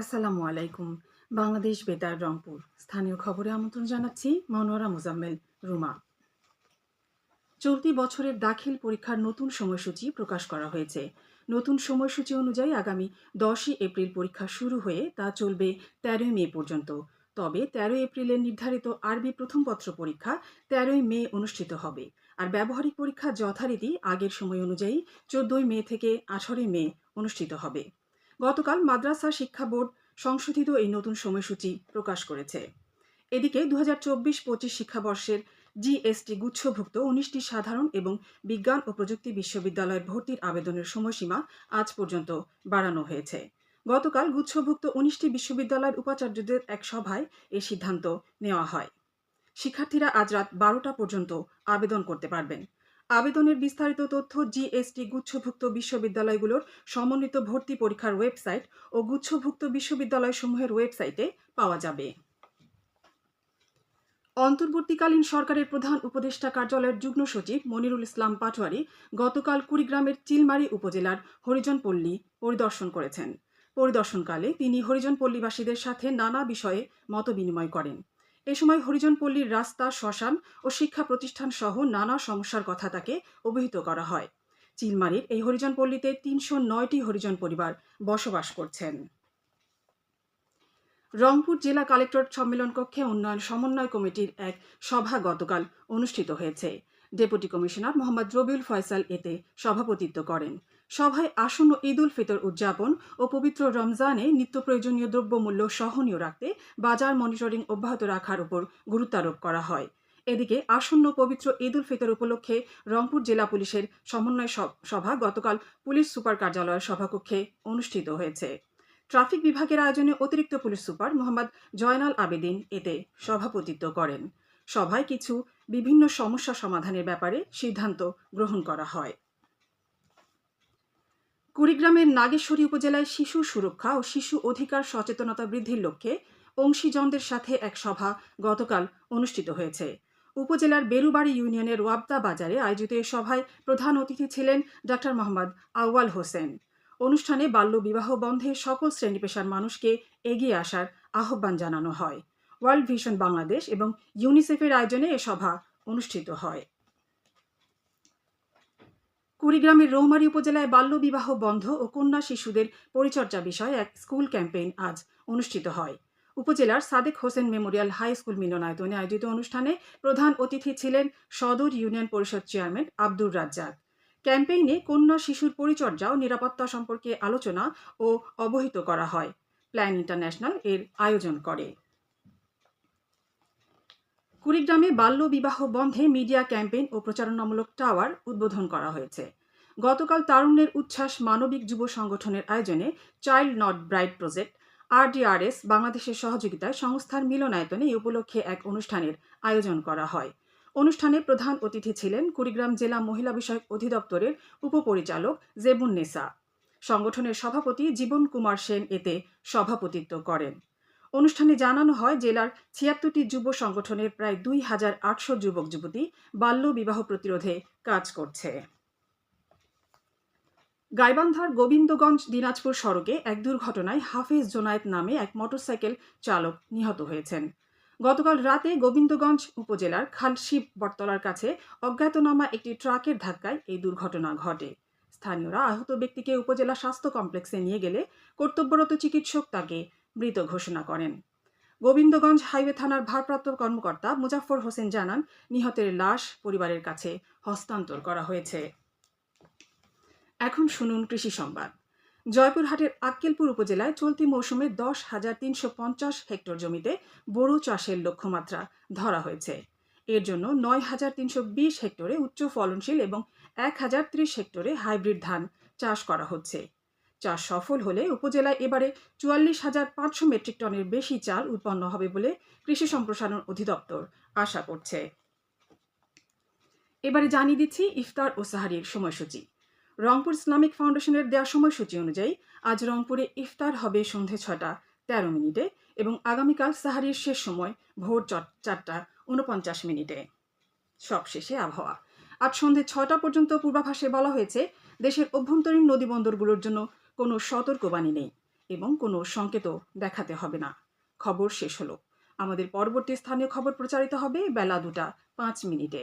আসসালামু আলাইকুম। বাংলাদেশ বেতার, রংপুর। স্থানীয় খবরে আমন্ত্রণ জানাচ্ছি মনোয়ারা মোজাম্মেল রুমা। চলতি বছরের দাখিল পরীক্ষার নতুন সময়সূচি প্রকাশ করা হয়েছে। নতুন সময়সূচি অনুযায়ী আগামী দশই এপ্রিল পরীক্ষা শুরু হয়ে তা চলবে তেরোই মে পর্যন্ত। তবে তেরোই এপ্রিলের নির্ধারিত আরবি প্রথম পত্র পরীক্ষা তেরোই মে অনুষ্ঠিত হবে। আর ব্যবহারিক পরীক্ষা যথারীতি আগের সময় অনুযায়ী চোদ্দই মে থেকে আঠারোই মে অনুষ্ঠিত হবে। গতকাল মাদ্রাসা শিক্ষা বোর্ড সংশোধিত এই নতুন সময়সূচি প্রকাশ করেছে। এদিকে দু হাজার চব্বিশ পঁচিশ শিক্ষাবর্ষের জিএসটি গুচ্ছভুক্ত উনিশটি সাধারণ এবং বিজ্ঞান ও প্রযুক্তি বিশ্ববিদ্যালয়ের ভর্তির আবেদনের সময়সীমা আজ পর্যন্ত বাড়ানো হয়েছে। গতকাল গুচ্ছভুক্ত উনিশটি বিশ্ববিদ্যালয়ের উপাচার্যদের এক সভায় এই সিদ্ধান্ত নেওয়া হয়। শিক্ষার্থীরা আজ রাত বারোটা পর্যন্ত আবেদন করতে পারবেন। আবেদনের বিস্তারিত তথ্য জিএসটি গুচ্ছভুক্ত বিশ্ববিদ্যালয়গুলোর সমন্বিত ভর্তি পরীক্ষার ওয়েবসাইট ও গুচ্ছভুক্ত বিশ্ববিদ্যালয়সমূহের ওয়েবসাইটে পাওয়া যাবে। অন্তর্বর্তীকালীন সরকারের প্রধান উপদেষ্টা কার্যালয়ের যুগ্ম সচিব মনিরুল ইসলাম পাটোয়ারি গতকাল কুড়িগ্রামের চিলমারি উপজেলার হরিজনপল্লী পরিদর্শন করেছেন। পরিদর্শনকালে তিনি হরিজনপল্লীবাসীদের সাথে নানা বিষয়ে মতবিনিময় করেন। এ সময় হরিজনপল্লীর রাস্তা, শ্মশান ও শিক্ষা প্রতিষ্ঠান সহ নানা সমস্যার কথা তাকে অবহিত করা হয়। চিলমারির এই হরিজনপল্লীতে তিনশো নয়টি হরিজন পরিবার বসবাস করছেন। রংপুর জেলা কালেক্টরেট সম্মেলন কক্ষে উন্নয়ন সমন্বয় কমিটির এক সভা গতকাল অনুষ্ঠিত হয়েছে। ডেপুটি কমিশনার মোহাম্মদ রবিউল ফয়সাল এতে সভাপতিত্ব করেন। সভায় আসন্ন ঈদ উল ফিতর উদযাপন ও পবিত্র রমজানে নিত্য প্রয়োজনীয় দ্রব্যমূল্য সহনীয় রাখতে বাজার মনিটরিং অব্যাহত রাখার উপর গুরুত্বারোপ করা হয়। এদিকে আসন্ন পবিত্র ঈদ উল ফিতর উপলক্ষে রংপুর জেলা পুলিশের সমন্বয় সভা গতকাল পুলিশ সুপার কার্যালয়ের সভাকক্ষে অনুষ্ঠিত হয়েছে। ট্রাফিক বিভাগের আয়োজনে অতিরিক্ত পুলিশ সুপার মোহাম্মদ জয়নাল আবেদিন এতে সভাপতিত্ব করেন। সভায় কিছু বিভিন্ন সমস্যা সমাধানের ব্যাপারে সিদ্ধান্ত গ্রহণ করা হয়। কুড়িগ্রামের নাগেশ্বরী উপজেলায় শিশু সুরক্ষা ও শিশু অধিকার সচেতনতা বৃদ্ধির লক্ষ্যে অংশীজনদের সাথে এক সভা গতকাল অনুষ্ঠিত হয়েছে। উপজেলার বেরুবাড়ি ইউনিয়নের ওয়াবদা বাজারে আয়োজিত এ সভায় প্রধান অতিথি ছিলেন ডক্টর মোহাম্মদ আউয়াল হোসেন। অনুষ্ঠানে বাল্য বিবাহ বন্ধে সকল শ্রেণি পেশার মানুষকে এগিয়ে আসার আহ্বান জানানো হয়। ওয়ার্ল্ড ভিশন বাংলাদেশ এবং ইউনিসেফের আয়োজনে এ সভা অনুষ্ঠিত হয়। কুড়িগ্রামের রৌমারী উপজেলায় বাল্যবিবাহ বন্ধ ও কন্যা শিশুদের পরিচর্যা বিষয়ে এক স্কুল ক্যাম্পেইন আজ অনুষ্ঠিত হয়। উপজেলার Sadek Hossain memorial high school মিলনায়তনে আয়োজিত অনুষ্ঠানে প্রধান অতিথি ছিলেন সদর ইউনিয়ন পরিষদ চেয়ারম্যান আব্দুর রাজ্জাক। ক্যাম্পেইনে কন্যা শিশুর পরিচর্যা ও নিরাপত্তা সম্পর্কে আলোচনা ও অবহিত করা হয়। প্ল্যান ইন্টারন্যাশনাল এর আয়োজন করে। কুড়িগ্রামে বাল্য বিবাহ বন্ধে মিডিয়া ক্যাম্পেইন ও প্রচারণামূলক টাওয়ার উদ্বোধন করা হয়েছে। গতকাল তারুণ্যের উচ্ছ্বাস মানবিক যুব সংগঠনের আয়োজনে child not bright project, RDRS, বাংলাদেশের সহযোগিতায় সংস্থার মিলনায়তনে এই উপলক্ষে এক অনুষ্ঠানের আয়োজন করা হয়। অনুষ্ঠানে প্রধান অতিথি ছিলেন কুড়িগ্রাম জেলা মহিলা বিষয়ক অধিদপ্তরের উপপরিচালক জেবুন নেসা। সংগঠনের সভাপতি জীবন কুমার সেন এতে সভাপতিত্ব করেন। অনুষ্ঠানে জানানো হয়, জেলার ছিয়াত্তরটি যুব সংগঠনের প্রায় দুই হাজার আটশো যুবক যুবতী বাল্য বিবাহ প্রতিরোধে কাজ করছে। গাইবান্ধার গোবিন্দগঞ্জ দিনাজপুর সড়কে এক দুর্ঘটনায় হাফিজ জোনায়েত নামে এক মোটরসাইকেল চালক নিহত হয়েছেন। গতকাল রাতে গোবিন্দগঞ্জ উপজেলার খালশিব বটতলার কাছে অজ্ঞাতনামা একটি ট্রাকের ধাক্কায় এই দুর্ঘটনা ঘটে। স্থানীয়রা আহত ব্যক্তিকে উপজেলা স্বাস্থ্য কমপ্লেক্সে নিয়ে গেলে কর্তব্যরত চিকিৎসক তাকে মৃত ঘোষণা করেন। গোবিন্দগঞ্জ হাইওয়ে থানার ভারপ্রাপ্ত কর্মকর্তা মুজাফর হোসেন জানান, নিহতের লাশ পরিবারের কাছে হস্তান্তর করা হয়েছে। এখন শুনুন কৃষি সংবাদ। জয়পুরহাটের আক্কেলপুর উপজেলায় চলতি মৌসুমে দশ হাজার তিনশো পঞ্চাশ হেক্টর জমিতে বোরো চাষের লক্ষ্যমাত্রা ধরা হয়েছে। এর জন্য নয় হাজার তিনশো বিশ হেক্টরে উচ্চ ফলনশীল এবং এক হাজার ত্রিশ হেক্টরে হাইব্রিড ধান চাষ করা হচ্ছে। চাষ সফল হলে উপজেলায় এবারে চুয়াল্লিশ হাজার পাঁচশো মেট্রিক টনের বেশি চাল উৎপন্ন হবে বলে কৃষি সম্প্রসারণ অধিদপ্তর আশা করছে। এবারে জানিয়ে দিচ্ছি ইফতার ও সাহারির সময়সূচি। রংপুর ইসলামিক ফাউন্ডেশনের দেওয়া সময়সূচি অনুযায়ী আজ রংপুরে ইফতার হবে সন্ধে ছটা তেরো মিনিটে এবং আগামীকাল সাহারির শেষ সময় ভোর চারটা উনপঞ্চাশ মিনিটে। সবশেষে আবহাওয়া। আজ সন্ধে ছটা পর্যন্ত পূর্বাভাসে বলা হয়েছে, দেশের অভ্যন্তরীণ নদীবন্দরগুলোর জন্য কোনো সতর্কবাণী নেই এবং কোনো সংকেতও দেখাতে হবে না। খবর শেষ হলো। আমাদের পরবর্তী স্থানীয় খবর প্রচারিত হবে বেলা দুটা পাঁচ মিনিটে।